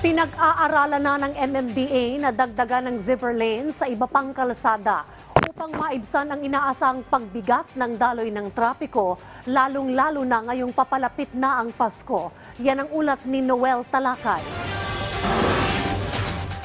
Pinag-aaralan na ng MMDA na dagdagan ng zipper lane sa iba pang kalsada upang maibsan ang inaasang pagbigat ng daloy ng trapiko, lalong-lalo na ngayong papalapit na ang Pasko. Yan ang ulat ni Noel Talakay.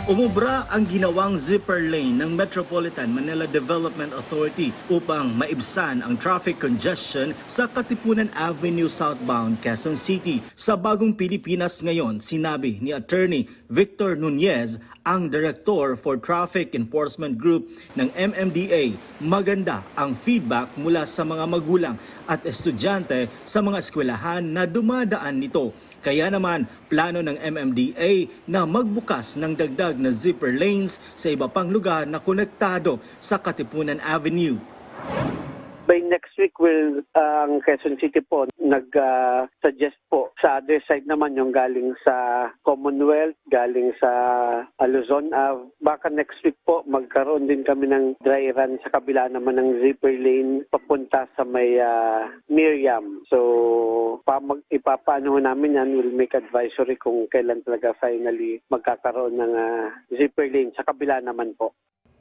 Umubra ang ginawang zipper lane ng Metropolitan Manila Development Authority upang maibsan ang traffic congestion sa Katipunan Avenue southbound Quezon City. Sa bagong Pilipinas ngayon, sinabi ni Attorney Victor Nunez, ang Director for Traffic Enforcement Group ng MMDA, maganda ang feedback mula sa mga magulang at estudyante sa mga eskwelahan na dumadaan nito. Kaya naman, plano ng MMDA na magbukas ng dagdag na zipper lanes sa iba pang lugar na konektado sa Katipunan Avenue. Next week will uh, ang Quezon City po nag-suggest po sa other side naman yung galing sa Commonwealth, galing sa uh, Luzon. Uh, baka next week po magkaroon din kami ng dry run sa kabila naman ng zipper lane papunta sa may uh, Miriam. So pa mag, ipapaano namin yan, we'll make advisory kung kailan talaga finally magkakaroon ng uh, zipper lane sa kabila naman po.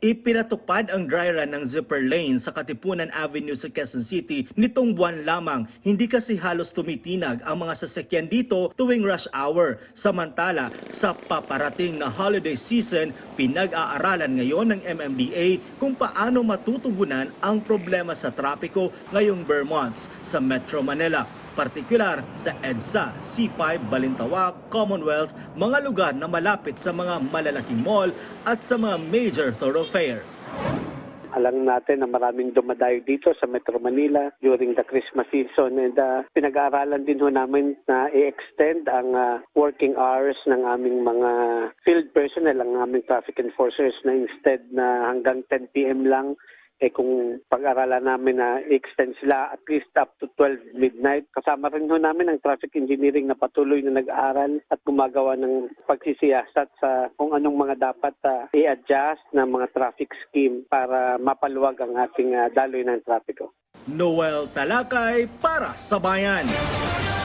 Ipinatupad ang dry run ng zipper lane sa Katipunan Avenue sa Quezon City nitong buwan lamang. Hindi kasi halos tumitinag ang mga sasakyan dito tuwing rush hour. Samantala, sa paparating na holiday season, pinag-aaralan ngayon ng MMDA kung paano matutugunan ang problema sa trapiko ngayong bare months sa Metro Manila partikular sa EDSA, C5, Balintawak, Commonwealth, mga lugar na malapit sa mga malalaking mall at sa mga major thoroughfare. Alam natin na maraming dumadayo dito sa Metro Manila during the Christmas season and uh, pinag-aaralan din ho namin na i-extend ang uh, working hours ng aming mga field personnel, ang aming traffic enforcers na instead na hanggang 10 p.m. lang eh kung pag-aralan namin na extend sila at least up to 12 midnight. Kasama rin ho namin ang traffic engineering na patuloy na nag-aaral at gumagawa ng pagsisiyasat sa kung anong mga dapat uh, i-adjust ng mga traffic scheme para mapaluwag ang ating uh, daloy ng trapiko. Noel Talakay para sa Bayan.